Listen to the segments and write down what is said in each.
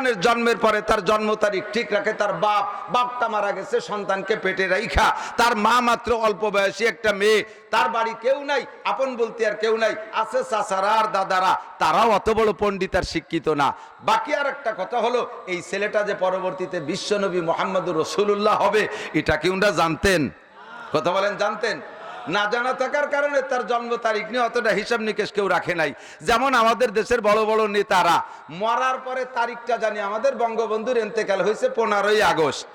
সন্তানের জন্মের পরে তার জন্ম তারিখ ঠিক রাখে, তার বাপ বাপটা মারা গেছে, সন্তানকে পেটে রাইখা। তার মা মাত্র অল্প বয়সী একটা মেয়ে, তার বাড়ি কেউ নাই, আপন বলতে আর কেউ নাই, আছে চাচারা আর দাদারা, তারাও অত বড় পণ্ডিত আর শিক্ষিত না। বাকি আর একটা কথা হলো, এই ছেলেটা যে পরবর্তীতে বিশ্বনবী মোহাম্মদুর রসুল্লাহ হবে, এটা কি উনরা জানতেন? কথা বলেন, জানতেন? না জানা থাকার কারণে তার জন্ম তারিখ নিয়ে অতটা হিসাব নিকেশ কেউ রাখে নাই। যেমন আমাদের দেশের বড় বড় নেতারা, মরার পরে তারিখটা জানি আমাদের বঙ্গবন্ধুর এন্তেকাল হয়েছে পনেরোই আগস্ট।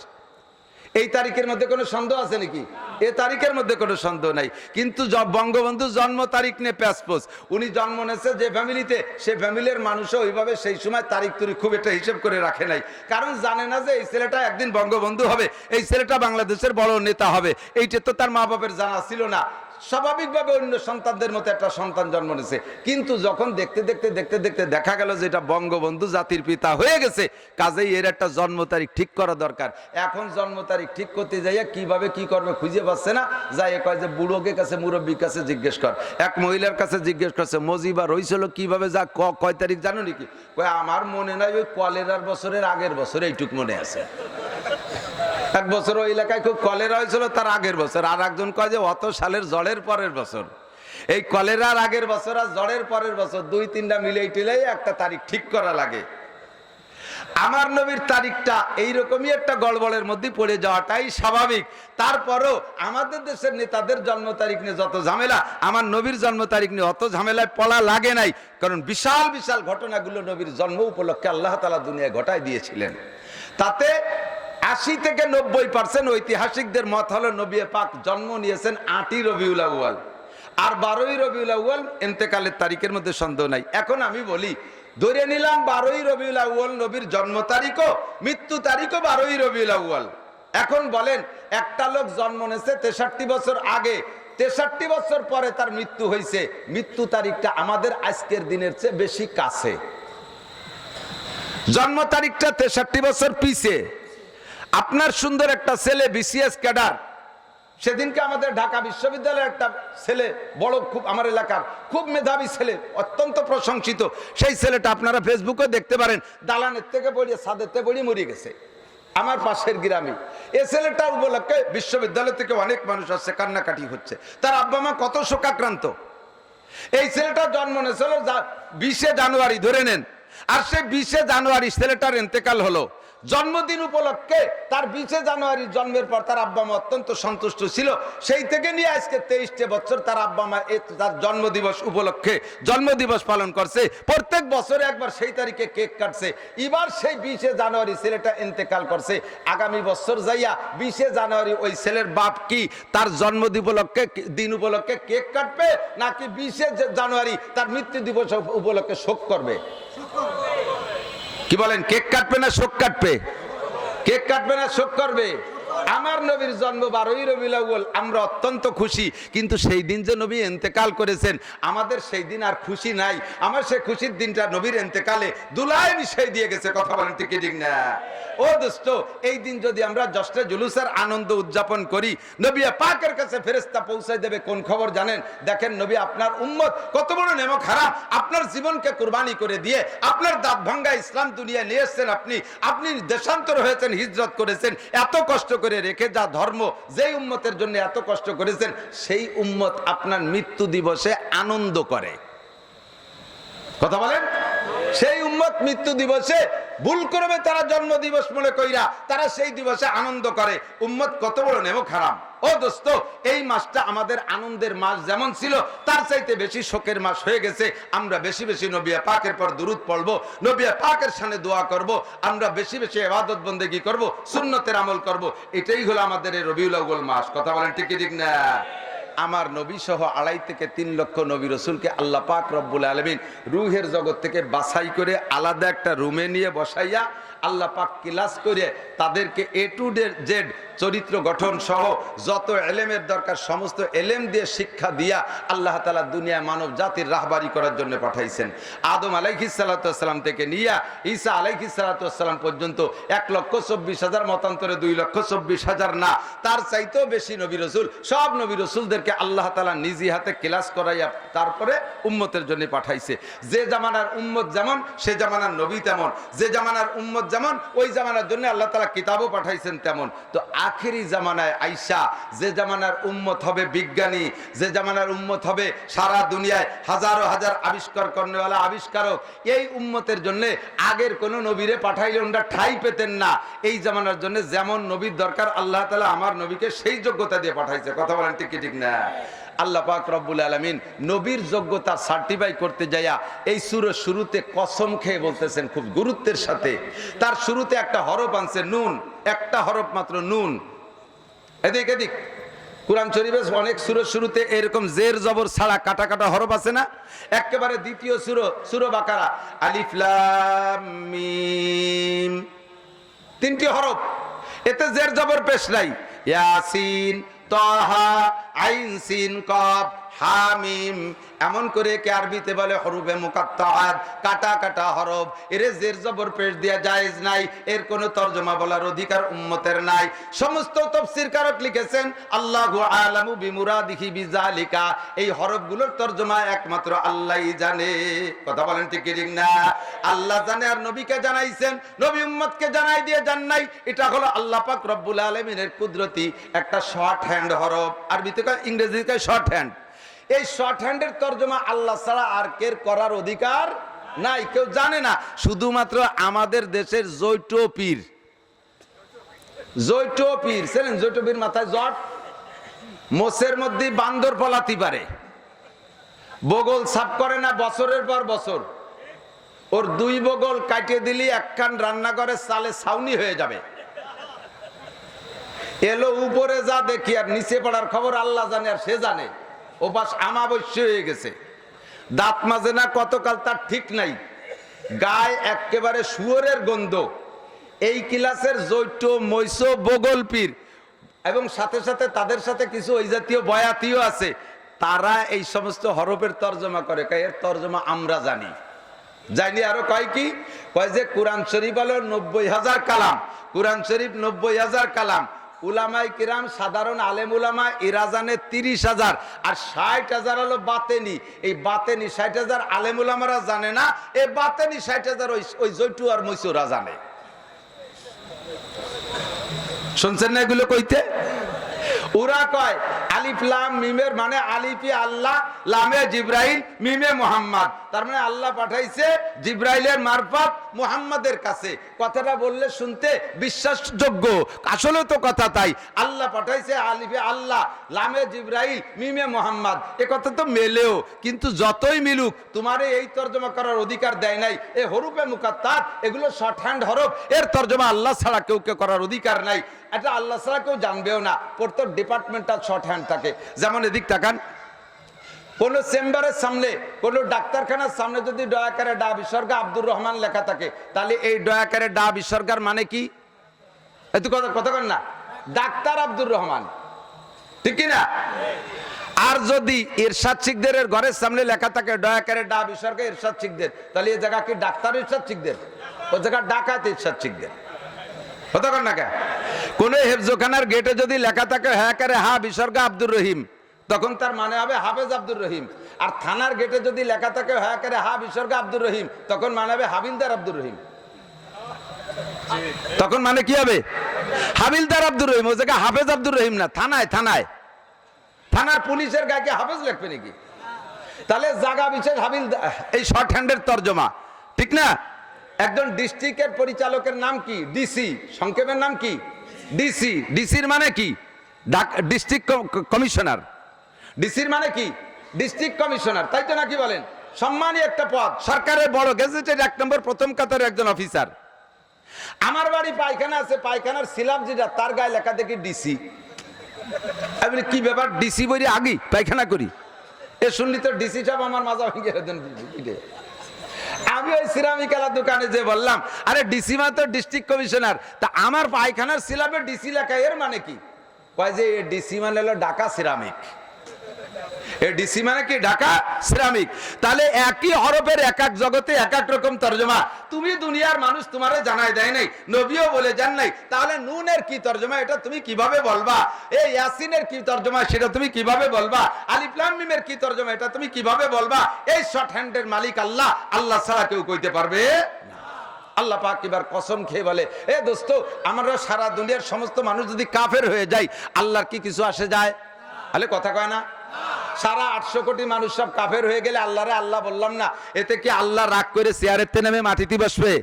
এই তারিখের মধ্যে কোনো সন্দেহ আছে নাকি? এ তারিখের মধ্যে কোনো সন্দেহ নাই। কিন্তু বঙ্গবন্ধু জন্ম তারিখ নিয়ে প্যাসপোস। উনি জন্ম নেছে যে ফ্যামিলিতে, সে ফ্যামিলির মানুষও ওইভাবে সেই সময় তারিখ তুরি খুব একটা হিসেব করে রাখে নাই। কারণ জানে না যে এই ছেলেটা একদিন বঙ্গবন্ধু হবে, এই ছেলেটা বাংলাদেশের বড় নেতা হবে। এইটা তো তার মা বাপের জানা ছিল না। স্বাভাবিকভাবে অন্য সন্তানদের মতো একটা সন্তান জন্ম নিয়েছে কিন্তু যখন দেখতে দেখতে দেখতে দেখতে দেখা গেল যে এটা বঙ্গবন্ধু জাতির পিতা হয়ে গেছে, কাজেই এর একটা জন্ম তারিখ ঠিক করা দরকার। এখন জন্ম তারিখ ঠিক করতে যাইয়া কীভাবে কি করবে খুঁজে পাচ্ছে না, যাই কয় যে বুড়োকে কাছে, মুরব্বীর কাছে জিজ্ঞেস কর। এক মহিলার কাছে জিজ্ঞেস করছে মজিবা রইছিল কীভাবে যা, ক- কয় তারিখ জানো নাকি? কয়, আমার মনে নাই ওই কলেরার বছরের আগের বছর এইটুক মনে আছে। এক বছর ওই এলাকায় খুব কলেরা হয়েছিল, তার আগের বছর। আর একজন কয় যে, অত সালের জলের পরের বছর। এই কলেরার আগের বছর আর জ্বরের পরের বছর, দুই তিনটা মিলেই টিলেই একটা তারিখ ঠিক করা লাগে। আমার নবীর তারিখটা এইরকমই একটা গড়বড়ের মধ্যে পড়ে যাওয়াটাই স্বাভাবিক। তারপরও আমাদের দেশের নেতাদের জন্ম তারিখ নিয়ে যত ঝামেলা, আমার নবীর জন্ম তারিখ নিয়ে অত ঝামেলায় পড়া লাগে নাই। কারণ বিশাল বিশাল ঘটনাগুলো নবীর জন্ম উপলক্ষে আল্লাহ তালা দুনিয়ায় ঘটায় দিয়েছিলেন। তাতে আশি থেকে নব্বই পার্সেন্ট ঐতিহাসিকদের মত হলো নবী পাক জন্ম নিয়েছেন আটই রবিউল আউয়াল। আর বারোই রবিউল আউয়াল এন্তেকালের তারিখের মধ্যে সন্দেহ নাই। এখন আমি বলি, ধরে নিলাম বারোই রবিউল আউয়াল নবীর জন্ম তারিখও, মৃত্যু তারিখও বারোই রবিউল আউয়াল। এখন বলেন, একটা লোক জন্ম নিয়েছে তেষট্টি বছর আগে, তেষট্টি বছর পরে তার মৃত্যু হয়েছে। মৃত্যু তারিখটা আমাদের আজকের দিনের চেয়ে বেশি কাছে। জন্ম তারিখটা তেষট্টি বছর পিছে। আপনার সুন্দর একটা ছেলে বিসিএস ক্যাডার সেদিনকে আমাদের ঢাকা বিশ্ববিদ্যালয়ের একটা ছেলে, বড় খুব আমার এলাকার, খুব মেধাবী ছেলে, অত্যন্ত প্রশংসিত। সেই ছেলেটা আপনারা ফেসবুকে দেখতে পারেন। দালানের থেকে পড়িয়ে থেকে পড়িয়ে মরে গেছে। আমার পাশের গ্রামে। এ ছেলেটার উপলক্ষে বিশ্ববিদ্যালয় থেকে অনেক মানুষ আসছে, কান্নাকাটি হচ্ছে। তার আব্বা মা কত শোকাক্রান্ত। এই ছেলেটার জন্ম নিয়েছিল বিশে জানুয়ারি, ধরে নেন। আর সেই বিশে জানুয়ারি ছেলেটার এন্তেকাল হলো। জন্মদিন উপলক্ষে তার বিশে জানুয়ারি জন্মের পর তার আব্বা মা অত্যন্ত সন্তুষ্ট ছিল। সেই থেকে নিয়ে আজকে তেইশটে বছর তার আব্বা মা তার জন্মদিবস উপলক্ষে জন্মদিবস পালন করছে। প্রত্যেক বছরে একবার সেই তারিখে কেক কাটছে। এবার সেই বিশে জানুয়ারি ছেলেটা ইন্তেকাল করছে। আগামী বছর যাইয়া বিশে জানুয়ারি ওই ছেলের বাপ কি তার জন্মদিন উপলক্ষে দিন উপলক্ষে কেক কাটবে? নাকি বিশে জানুয়ারি তার মৃত্যু দিবস উপলক্ষে শোক করবে। কি বলেন কেক কাটবে না শোক কাটবে? কেক কাটবে না শোক করবে? আমার নবীর জন্ম বারোই আউয়াল, আমরা অত্যন্ত খুশি। কিন্তু সেই দিন যে নবী এন্তেকাল করেছেন, আমাদের সেই দিন আর খুশি নাই। আমার সেই খুশির দিনটা নবীর এন্তেকালে দুলাই মিশাই দিয়ে গেছে, কথা বলেন ঠিক ঠিক না? ও দোস্ত, এই দিন যদি আমরা জষ্টে জুলুসের আনন্দ উদযাপন করি, নবী পাকের কাছে ফেরেস্তা পৌঁছায় দেবে, কোন খবর জানেন? দেখেন নবী আপনার উম্মত কত বড় নেমক হারাম। আপনার জীবনকে কুরবানি করে দিয়ে, আপনার দাঁত ভাঙ্গা ইসলাম দুনিয়ায় নিয়ে এসছেন আপনি। আপনি দেশান্তর হয়েছেন, হিজরত করেছেন। এত কষ্ট করে রেখে যা ধর্ম যেই উম্মতের জন্য এত কষ্ট করেছেন, সেই উম্মত আপনার মৃত্যু দিবসে আনন্দ করে। কথা বলেন? সেই উম্মত মৃত্যু দিবসে ভুল করবে তারা জন্ম দিবস মনে কইরা তারা সেই দিবসে আনন্দ করে। উম্মত কত বড় নেব খারাপ। ও দোস্ত, এই মাসটা আমাদের আনন্দের মাস যেমন ছিল, তার চাইতে বেশি শোকের মাস হয়ে গেছে। আমরা বেশি বেশি নবিয়া পাকের পর দূরত পড়ব, নবিয়া পাকের সামনে দোয়া করব, আমরা বেশি বেশি এবাদত বন্দেগি করব, সুন্নতের আমল করব। এটাই হলো আমাদের রবিউল আউ্বাল মাস। কথা বলেন কি ঠিক না? আমার নবী সহ আড়াই থেকে তিন লক্ষ নবী রসুলকে আল্লাহ পাক রব্বুল আলমিন রুহের জগৎ থেকে বাছাই করে আলাদা একটা রুমে নিয়ে বসাইয়া আল্লাহ পাক ক্লাস করে তাদেরকে এ টু জেড চরিত্র গঠন সহ যত এলেমের দরকার সমস্ত এলেম দিয়ে শিক্ষা দিয়া আল্লাহ তালা দুনিয়া মানব জাতির রাহবারি করার জন্য পাঠাইছেন। আদম আলাইহি সাল্লাতাম থেকে নিয়া ঈসা আলাইহি সাল্লাতাম পর্যন্ত এক লক্ষ চব্বিশ হাজার মতান্তরে দুই লক্ষ চব্বিশ হাজার না। তার চাইতেও বেশি নবী রসুল। সব নবী রসুলদেরকে আল্লাহ তালা নিজি হাতে ক্লাস করাইয়া তারপরে উম্মতের জন্য পাঠাইছে। যে জামানার উম্মত যেমন, সে জামানার নবী তেমন। যে জামানার উম্মত যেমন, ওই জামানার জন্য আল্লাহ তালা কিতাবও পাঠাইছেন তেমন। তো আখেরি জামানায় আইসা, যে জামানার উম্মত হবে বিজ্ঞানী, যে জামানার উম্মত হবে সারা দুনিয়ায় হাজারো হাজার আবিষ্কার করেওয়ালা আবিষ্কারক, এই উম্মতের জন্য আগের কোনো নবীরে পাঠাইলে ওনারা ঠাই পেতেন না। এই জামানার জন্য যেমন নবীর দরকার, আল্লাহ তালা আমার নবীকে সেই যোগ্যতা দিয়ে পাঠাইছে। কথা বলেন ঠিক ঠিক না? আল্লাহ পাক রব্বুল আলমিন নবীর যোগ্যতা সার্টিফাই করতে যাইয়া এই সুর শুরুতে কসম খেয়ে বলতেছেন খুব গুরুত্বের সাথে। তার শুরুতে একটা হরফ আনছে, নুন। একটা হরফ মাত্র নুন। এদিক এদিক। কোরআন শরীফে অনেক সুরের শুরুতে এরকম জের জবর ছাড়া কাটা কাটা হরফ আছে না? একেবারে দ্বিতীয় সুর সুর বাকারা। আলিফ, লাম, মিম। তিনটি হরফ। এতে জের জবর পেশ নাই। ইয়াসিন তাহা আইন সিন কফ হামিম, এমন করে কে আরবিতে বলে হরুবে মুকাত্তাআত, কাটা কাটা হরফ। এরে জের জবর পেশ দেয়া জায়েজ নাই, এর কোনো তর্জমা বলার অধিকার উম্মতের নাই। সমস্ত তফসির কারক লিখেছেন, আল্লাহু আলামু বিমুরাদিহি বিজালিকা। এই হরফগুলোর তর্জমা একমাত্র আল্লাহই জানে। কথা বলেন ঠিক ঠিক না? আল্লাহ জানে আর নবীকে জানাইছেন? নবী উম্মতকে জানাই দিয়ে জান নাই। এটা হলো আল্লাহ পাক রব্বুল আলামিনের কুদরতি একটা শর্ট হ্যান্ড হরফ। আরবিতে ইংরেজিতে শর্ট হ্যান্ড এই শর্ট হ্যান্ডের তর্জমা আল্লাহ ছাড়া আর কের করার অধিকার নাই? কেউ জানে না। শুধুমাত্র আমাদের দেশের জৈট পীর। জৈট পীর ছিলেন জৈট পীর মাথায় জট? মোষের মধ্যে বান্দর পলাতে পারে। বগল সাফ করে না বছরের পর বছর। ওর দুই বগল কাটিয়ে দিলি, একখান রান্না করে চালে ছাউনি হয়ে যাবে। এলো উপরে যা দেখি আর নিচে পড়ার খবর আল্লাহ জানে আর সে জানে। ওপাশ আমাবস্য হয়ে গেছে। দাঁত মাজে না কতকাল তার ঠিক নাই। গায়ে একেবারে শুয়োরের গন্ধ। এই ক্লাসের জৈট মৈশ, বগল পীর এবং সাথে সাথে তাদের সাথে কিছু ওই জাতীয় বয়াতিও আছে। তারা এই সমস্ত হরফের তর্জমা করে। এর তর্জমা আমরা জানি। জানি আরও কয় কি? কয় যে কোরআন শরীফ হলো নব্বই হাজার কালাম। কোরআন শরীফ নব্বই হাজার কালাম। উলামাই কিরাম সাধারণ আলেম উলামা এরা জানে তিরিশ হাজার। আর ষাট হাজার হলো বাতেনি। এই বাতেনি ষাট হাজার আলেম উলামারা জানে না, এ বাতেনি ষাট হাজার ওই ওই জৈটু আর মৈসুরা জানে। শুনছেন না এগুলো কইতে? ওরা কয় আলিফলাম মিমের মানে আলিফি আল্লাহ লামে জিব্রাইল, মিমে মোহাম্মদ। তার মানে আল্লাহ পাঠাইছে জিব্রাইলের মারফত মুহাম্মাদের কাছে। কথাটা বললে শুনতে বিশ্বাসযোগ্য। আসলে তো কথা তাই। আল্লাহ পাঠাইছে আলিফে আল্লাহ, লামে জিব্রাইল, মিমে মোহাম্মদ। এ কথা তো মেলেও, কিন্তু যতই মিলুক, তোমার এই তর্জমা করার অধিকার দেয় নাই। এ হরুপে মুকাত্তার, এগুলো শর্ট হ্যান্ড হরফ। এর তর্জমা আল্লাহ ছাড়া কেউ কেউ করার অধিকার নাই। এটা আল্লাহ ছাড়া কেউ জানবেও না। প্রত্যেক ডিপার্টমেন্টাল শর্ট হ্যান্ড থাকে। যেমন এদিক তাকান। কোন চেম্বারের সামনে। কোন ডাক্তারখানার সামনে যদি দয়াকারে ডা বিসর্গা আব্দুর রহমান লেখা থাকে, তাহলে এই দয়াকারে ডা বিসর্গার মানে কি? এত কথা কথা কন না। ডাক্তার আব্দুর রহমান। ঠিক না আর যদি ইরশাদ শিখদের ঘরের সামনে লেখা থাকে দয়াকারে ডা বিসর্গ ইরশাদ শিখদের তাহলে এই জায়গা কি ডাক্তার ইরশাদ শিখদের ও জায়গা ডাকাত ইরশাদ শিখদের কথা কন না কে কোন হেফজোখানার গেটে যদি লেখা থাকে হ্যাঁ হা বিসর্গ আব্দুর রহিম। তখন তার মানে হবে হাফেজ আব্দুর রহিম। আর থানার গেটে যদি লেখা থাকে হ্যাঁ করে হা বিসর্গ আব্দুর রহিম, তখন মানে হবে হাবিলদার আব্দুর রহিম। তখন মানে কি হবে? হাবিলদার আব্দুর রহিম ও জায়গায় হাফেজ আব্দুর রহিম না, থানায় থানায়। থানার পুলিশের গায়ে হাফেজ লিখবে নাকি? তাহলে জাগা বিশেষ হাবিল এই শর্ট হ্যান্ডের তর্জমা, ঠিক না? একজন ডিস্ট্রিক্টের পরিচালকের নাম কি? ডিসি। সংক্ষেপের নাম কি? ডিসি। ডিসির মানে কি? District commissioner. ডিসির মানে কি? ডিস্ট্রিক্ট কমিশনার তাই তো নাকি বলেন? সম্মানী একটা পদ, সরকারের বড় গেজেটের এক নম্বর, প্রথম কাতারের একজন অফিসার আমার বাড়ি পায়খানা আছে, পায়খানার সিলাম যেটা, তার গায়ে লেখা দেখি ডিসি আমি কি ব্যাপার? ডিসি বলি আগে, পায়খানা করি? এ শুনলি তো ডিসি সাহেব আমার মাজা ভেঙে। আমি ওই সিরামিকালা দোকানে যে বললাম, আরে ডিসি মা তো ডিস্ট্রিক্ট কমিশনার তা আমার পায়খানার সিলাবে ডিসি লেখা, এর মানে কি? কয় যে ডিসি মানে হলো ঢাকা সিরামিক এ ডিসি মানে কি, ঢাকা সিরামিক তাহলে একই হরফের এক এক জগতে এক এক রকম তর্জমা। তুমি দুনিয়ার মানুষ, তোমারে জানাই দেয় নাই, নবীও বলে যান নাই। তাহলে নুনের কি তর্জমা, এটা তুমি কীভাবে বলবা? এই ইয়াসিনের কি তর্জমা, সেটা তুমি কীভাবে বলবা? আলিফলাম মিমের কি তর্জমা, এটা তুমি কীভাবে বলবা? এই শর্ট হ্যান্ডের মালিক আল্লাহ আল্লাহ ছাড়া কেউ কইতে পারবে না। আল্লাহ পাক এবার কসম খেয়ে বলে, এ দোস্ত, আমরা সারা দুনিয়ার সমস্ত মানুষ যদি কাফের হয়ে যায় আল্লাহর কি কিছু আসে যায়? তাহলে কথা কয় না। সারা আটশো কোটি মানুষ সব কাফের হয়ে গেলে আল্লাহরে আল্লাহ বললাম না। এতে কি আল্লাহ রাগ করে চেয়ারের তে নেমে মাটিতে বসবে?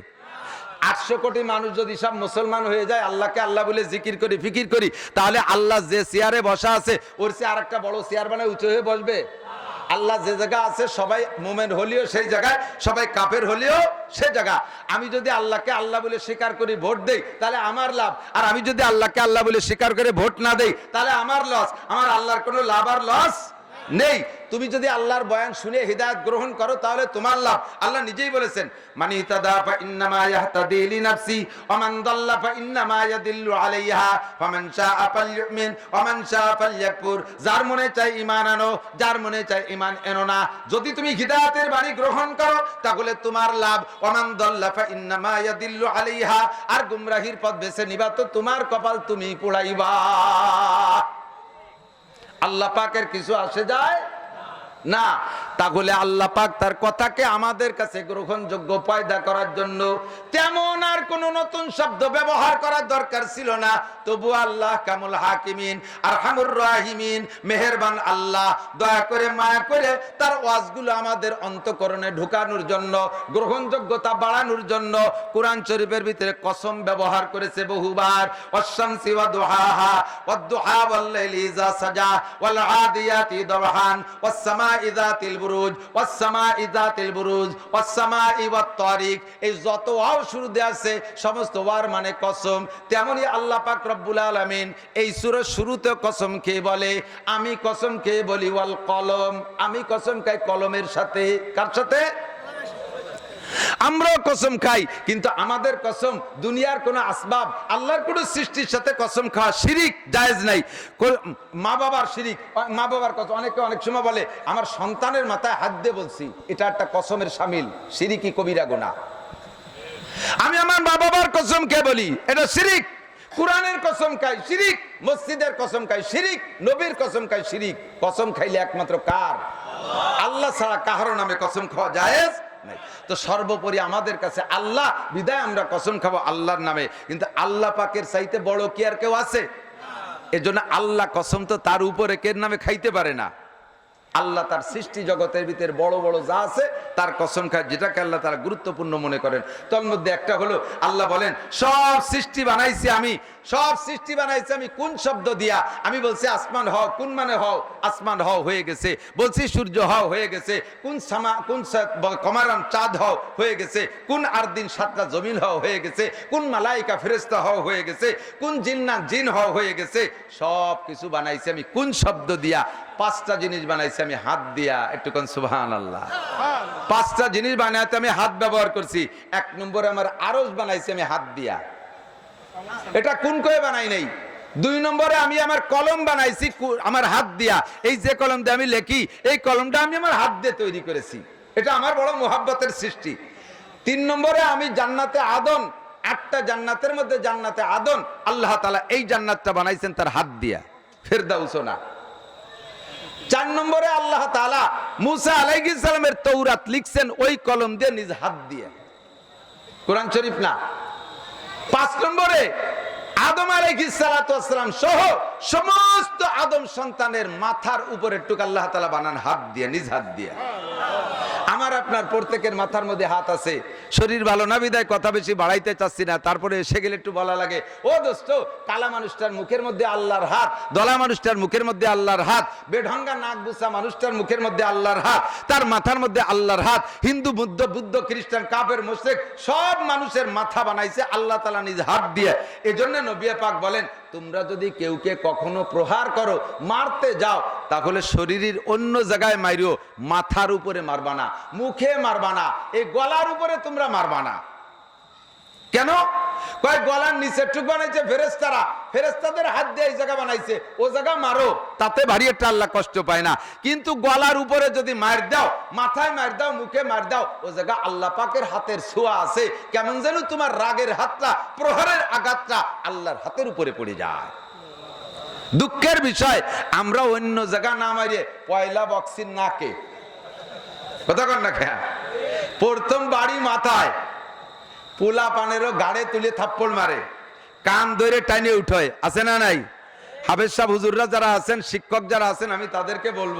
আটশো কোটি মানুষ যদি সব মুসলমান হয়ে যায়, আল্লাহকে আল্লাহ বলে জিকির করি, ফিকির করি, তাহলে আল্লাহ যে চেয়ারে বসা আছে, ওর চেয়ে আর একটা বড় চেয়ার বানায় উঁচু হয়ে বসবে। আল্লাহ যে জায়গা আছে, সবাই মোমেন হলেও সেই জায়গায়, সবাই কাপের হলেও সে জায়গা। আমি যদি আল্লাহকে আল্লাহ বলে স্বীকার করি, ভোট দেই, তাহলে আমার লাভ। আর আমি যদি আল্লাহকে আল্লাহ বলে স্বীকার করে ভোট না দেই, তাহলে আমার লস আমার আল্লাহর কোনো লাভ আর লস নেই। তুমি যদি আল্লাহর বয়ান শুনে হৃদায়ত গ্রহণ করো, তাহলে তোমার লাভ। আল্লাহ নিজেই বলেছেন ফা ইন্নামা মান দাল্লা ফা ইন্নামা ইয়াদিল্লু আলাইহা যার মনে চাই ঈমান আনো, যার মনে চাই ঈমান এনো না। যদি তুমি হিদায়াতের বাণী গ্রহণ করো, তাহলে তোমার লাভ। ওয়া মান দাল্লা ফা ইন্নামা ইয়াদিল্লু আলাইহা, আর গুমরাহির পথ বেছে নিবা তো তোমার কপাল তুমি পোড়াইবা। আল্লাহ পাকের কিছু আসে যায় না। তাহলে আল্লাহ পাক তার কথাকে আমাদের কাছে গ্রহণযোগ্য পয়দা করার জন্য তেমন আর কোন নতুন শব্দ ব্যবহার করার দরকার ছিল না। তবু আল্লাহ কামুল হাকিমিন আর হামুর রাহিমিন, মেহেরবান আল্লাহ, দয়া করে মায়া করে তার ওয়াজগুলো আমাদের অন্তকরণে ঢুকানোর জন্য, গ্রহণযোগ্যতা বাড়ানোর জন্য কোরআন শরীফের ভিতরে কসম ব্যবহার করেছে বহুবার। অশামসি ওয়া দুহাহা, ওয়াদ দুহা ওয়াল লাইলি ইযা সাজা, ওয়াল আদিয়াতি দবহান ওয়াস সামাই যাতিল বুরুজ ওয়াস ইজাতিল বুরুজ ওয়াস সামাই তারিক এই যত ওয়াও দিয়ে আছে, সমস্ত ওয়ার মানে কসম। তেমনি আল্লাহ পাক রব্বুল আলামিন এই সূরার শুরুতে কসম কে বলে, আমি কসম কে বলি, ওয়াল কলম। আমি কসম খাই কলমের সাথে। কার সাথে? আমরাও কসম খাই, কিন্তু আমাদের কসম দুনিয়ার কোনো আসবাব, আল্লাহর কোনো সৃষ্টির সাথে কসম খাওয়া শিরিক জায়েজ নাই। মা বাবার শিরিক, মা বাবার কসম অনেকে অনেক সময় বলে, আমার সন্তানের মাথায় হাত দিয়ে বলছি, এটা একটা কসমের সামিল শিরিকি কবিরা গোনা আমি আমার মা বাবার কসম কে বলি? এটা শিরিক। কোরআনের কসম খাই, শিরিক। মসজিদের কসম খাই, শিরিক। নবীর কসম খাই, শিরিক। কসম খাইলে একমাত্র কার? আল্লাহ ছাড়া কাহারও নামে কসম খাওয়া জায়েজ নাই। তো সর্বোপরি আমাদের কাছে আল্লাহ, বিদায় আমরা কসম খাব আল্লাহর নামে। কিন্তু আল্লাহ পাকের চাইতে বড় কি আর কেউ আছে? এজন্য আল্লাহ কসম তো তার উপরে কে নামে খাইতে পারে না। আল্লাহ তার সৃষ্টি জগতের ভিতরে বড় বড় যা আছে, তার কসম খায়, যেটাকে আল্লাহ তারা গুরুত্বপূর্ণ মনে করেন। তোর মধ্যে একটা হলো, আল্লাহ বলেন, সব সৃষ্টি বানাইছি আমি। সব সৃষ্টি বানাইছি আমি কোন শব্দ দিয়া? আমি বলছি, আসমান হও, কোন মানে হও? আসমান হও হয়ে গেছে। বলছি, সূর্য হও হয়ে গেছে। কোন সামা, কোন কমারান চাঁদ হও হয়ে গেছে। কোন আর দিন সাতটা জমিন হও হয়ে গেছে। কোন মালাইকা ফেরেস্তা হও হয়ে গেছে। কোন জিন্না জিন হও হয়ে গেছে। সব কিছু বানাইছি আমি কোন শব্দ দিয়া? পাঁচটা জিনিস বানাইছি আমি হাত দিয়া একটুখান সুবহান। আল্লাহ পাঁচটা জিনিস বানাতে আমি হাত ব্যবহার করছি এক নম্বরে আমার আরস বানাইছি আমি হাত দিয়া। এটা কোন কয়ে বানাই নাই? দুই নম্বরে আমি আমার কলম বানাইছি আমার হাত দিয়া। এই যে কলম দিয়ে আমি লেখি এই কলমটা আমি আমার হাত দিয়ে তৈরি করেছি। এটা আমার বড় মোহাব্বতের সৃষ্টি। তিন নম্বরে আমি জান্নাতে আদন আটটা জান্নাতের মধ্যে জান্নাতে আদন আল্লাহ তালা এই জান্নাতটা বানাইছেন তার হাত দিয়া। ফেরদাউসো না। চার নম্বরে আল্লাহ তালা মুসা আলাইসালামের সালামের তৌরাত লিখছেন ওই কলম দিয়ে নিজ হাত দিয়ে। কোরআন শরীফ না? পাঁচ নম্বরে আদম আলাইসালাম সহ সমস্ত আদম সন্তানের মাথার উপরে টুক আল্লাহ তালা বানান হাত দিয়ে, নিজ হাত দিয়ে। আপনার প্রত্যেকের মাথার মধ্যে হাত আছে। শরীর ভালো না বিদায়, কথা বেশি বাড়াইতে চাচ্ছি না। তারপরে এসে গেলে একটু বলা লাগে, ও দোস্ত, কালা মানুষটার মুখের মধ্যে আল্লাহর হাত, দলা মানুষটার মুখের মধ্যে আল্লাহর হাত, বেঢঙ্গা নাক বুসা মানুষটার মুখের মধ্যে আল্লাহর হাত, তার মাথার মধ্যে আল্লাহর হাত, হিন্দু, বুদ্ধ বুদ্ধ, খ্রিস্টান কাপের মোশেক সব মানুষের মাথা বানাইছে আল্লাহ তালা নিজ হাত দিয়ে। এজন্য নবিয়া পাক বলেন তোমরা যদি কেউকে কখনো প্রহার করো, মারতে যাও, তাহলে শরীরের অন্য জায়গায় মারিও, মাথার উপরে মারবা না, মুখে মারবা না, এই গলার উপরে তোমরা মারবা না। কেন? কয় গলার নিচে টুক বানাইছে ফেরেস্তারা ফেরেস্তাদের হাত দিয়ে এই জায়গা বানাইছে, ও জায়গা মারো। তাতে ভারী একটা আল্লাহ কষ্ট পায় না। কিন্তু গলার উপরে যদি মার দাও, মাথায় মার দাও, মুখে মার দাও, ও জায়গা আল্লাহ পাকের হাতের ছোঁয়া আছে। কেমন যেন তোমার রাগের হাতটা, প্রহারের আঘাতটা আল্লাহর হাতের উপরে পড়ে যায়। দুঃখের বিষয়, আমরা অন্য জায়গা না মারিয়ে পয়লা বক্সির নাকে। কথা না খেয়া প্রথম বাড়ি মাথায়, পোলা পানেরও গাড়ে তুলে থাপ্পড় মারে। কান ধরে টাইনে উঠয়। আছে না নাই? হাফেজ সাহ হুজুররা যারা আছেন, শিক্ষক যারা আছেন, আমি তাদেরকে বলব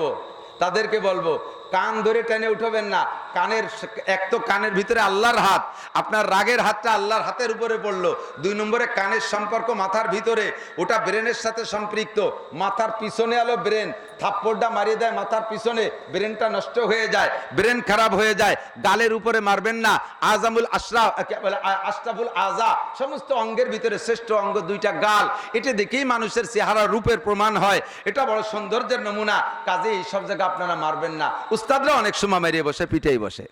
তাদেরকে বলব কান ধরে টেনে উঠবেন না। কানের এক তো কানের ভিতরে আল্লাহর হাত আপনার রাগের হাতটা আল্লাহর হাতের উপরে পড়ল। দুই নম্বরে কানের সম্পর্ক মাথার ভিতরে ওটা ব্রেনের সাথে সম্পৃক্ত। মাথার পিছনে আলো ব্রেন থাপ্পড়টা মারিয়ে দেয় মাথার পিছনে ব্রেনটা নষ্ট হয়ে যায় ব্রেন খারাপ হয়ে যায় গালের উপরে মারবেন না। আজামুল আশরা কে বলে, আ- আশরাফুল আজা সমস্ত অঙ্গের ভিতরে শ্রেষ্ঠ অঙ্গ দুইটা গাল। এটা দেখেই মানুষের চেহারা রূপের প্রমাণ হয়। এটা বড় সৌন্দর্যের নমুনা। কাজে এইসব জায়গা আপনারা মারবেন না। উস্তাদরা অনেক সময় মেরিয়ে বসে, পিঠেই বসে।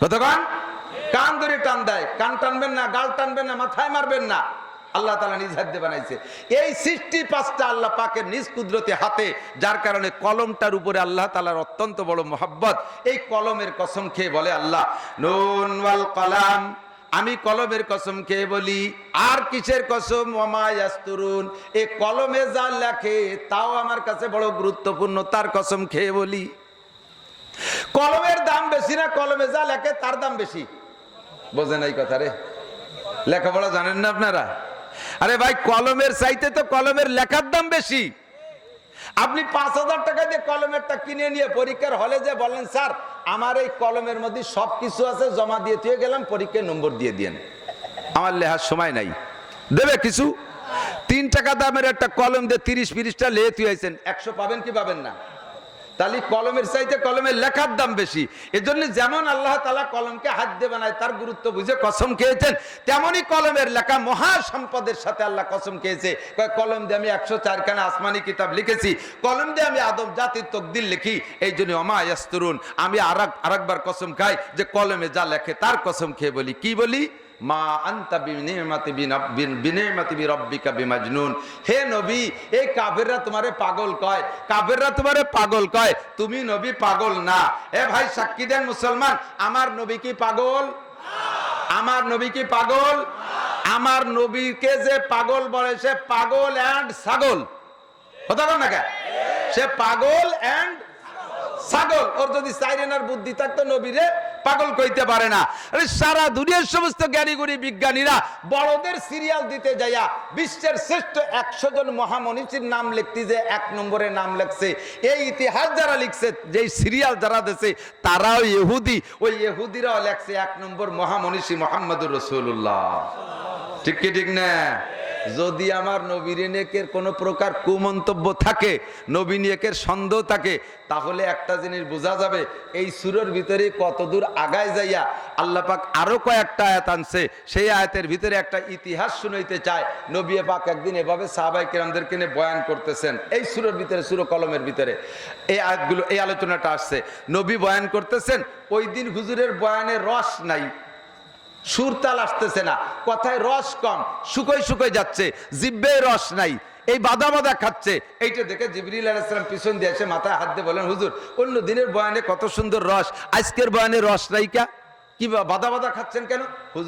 কতক্ষণ? কান ধরে টান দেয়। কান টানবেন না, গাল টানবেন না, মাথায় মারবেন না। আল্লাহ তালা নিজ হাতে বানাইছে। এই সৃষ্টি পাঁচটা আল্লাহ পাকের নিজ কুদরতে হাতে, যার কারণে কলমটার উপরে আল্লাহ তালার অত্যন্ত বড় মোহাব্বত। এই কলমের কসম খেয়ে বলে আল্লাহ, নুন ওয়াল কলাম, আমি কলমের কসম খেয়ে বলি, আর কিসের কসম? ওমায়াস্তুরুন এ কলমে যা লেখে, তাও আমার কাছে বড় গুরুত্বপূর্ণ, তার কসম খেয়ে বলি। কলমের দাম বেশি না, কলমে যা লেখে তার দাম বেশি। বোঝেন এই কথা রে। লেখাপড়া জানেন না আপনারা? আরে ভাই, কলমের চাইতে তো কলমের লেখার দাম বেশি। আপনি পাঁচ হাজার টাকা দিয়ে কলমেরটা কিনে নিয়ে পরীক্ষার হলে যে বললেন, স্যার, আমার এই কলমের মধ্যে সব কিছু আছে, জমা দিয়ে তুই গেলাম, পরীক্ষায় নম্বর দিয়ে দিয়েন। আমার লেহার সময় নাই। দেবে কিছু? তিন টাকা দামের একটা কলম দিয়ে তিরিশ তিরিশটা লেহে তুই আইছেন। একশো পাবেন কি পাবেন না? তাহলে কলমের চাইতে কলমের লেখার দাম বেশি। এজন্য যেমন আল্লাহ তালা কলমকে হাত দিয়ে বানায়, তার গুরুত্ব বুঝে কসম খেয়েছেন তেমনই কলমের লেখা মহা সম্পদের সাথে আল্লাহ কসম খেয়েছে। কলম দিয়ে আমি একশো চারখানা আসমানি কিতাব লিখেছি, কলম দিয়ে আমি আদম জাতির তকদির লিখি এই জন্য অমায়াস্তরুন আমি আর আরেকবার কসম খাই যে কলমে যা লেখে তার কসম খেয়ে বলি। কি বলি? মা আন্তা বিনিমাতি বিনিমাতি বিরব্বিকা বিমাজনুন। হে নবী এই কাফেররা তোমারে পাগল কয়। কাফেররা তোমারে পাগল কয়। তুমি নবী পাগল না। এ ভাই, সাক্ষী দেন মুসলমান, আমার নবী কি পাগল? আমার নবী কি পাগল? আমার নবীকে যে পাগল বলে, সে পাগল অ্যান্ড ছাগল। কথা না কে? সে পাগল অ্যান্ড ছাগল। ওর যদি সাইরেনার বুদ্ধি থাকতো নবীরে, পাগল কইতে পারে না। আরে সারা দুনিয়ার সমস্ত জ্ঞানীগুণী বিজ্ঞানীরা বড়দের সিরিয়াল দিতে যাইয়া বিশ্বের শ্রেষ্ঠ একশো জন মহামনীষীর নাম লিখতে যে এক নম্বরে নাম লেখছে। এই ইতিহাস যারা লিখছে যে সিরিয়াল যারা দেশে তারাও ইহুদি। ওই ইহুদিরাও লেখছে এক নম্বর মহামনীষী মোহাম্মদুর রসুল্লাহ ঠিক কি ঠিক না? যদি আমার নবীনেকের কোনো প্রকার কুমন্তব্য থাকে নবীনেকের সন্দেহ থাকে, তাহলে একটা জিনিস বোঝা যাবে, এই সুরের ভিতরে কতদূর আগায় যাইয়া আল্লাহ পাক আরও কয়েকটা আয়াত আনছে। সেই আয়াতের ভিতরে একটা ইতিহাস শুনাইতে চায়। নবী পাক একদিন এভাবে সাহাবাই কিরামদেরকে নিয়ে বয়ান করতেছেন। এই সুরের ভিতরে, সুর কলমের ভিতরে এই আয়াতগুলো, এই আলোচনাটা আসছে। নবী বয়ান করতেছেন, ওই দিন হুজুরের বয়ানের রস নাই। সুরতাল আসতেছে না। কথায় রস কম শুকোই শুকোই যাচ্ছে জিব্বে রস নাই। এই বাদা বাদা খাচ্ছে। এইটা দেখে জিবরিল পিছন দিয়েছে মাথায় হাত দিয়ে বলেন হুজুর, অন্য দিনের বয়ানে কত সুন্দর রস, আজকের বয়ানে রস নাইকা কি? বাদা বাদা খাচ্ছেন কেন? হুজুর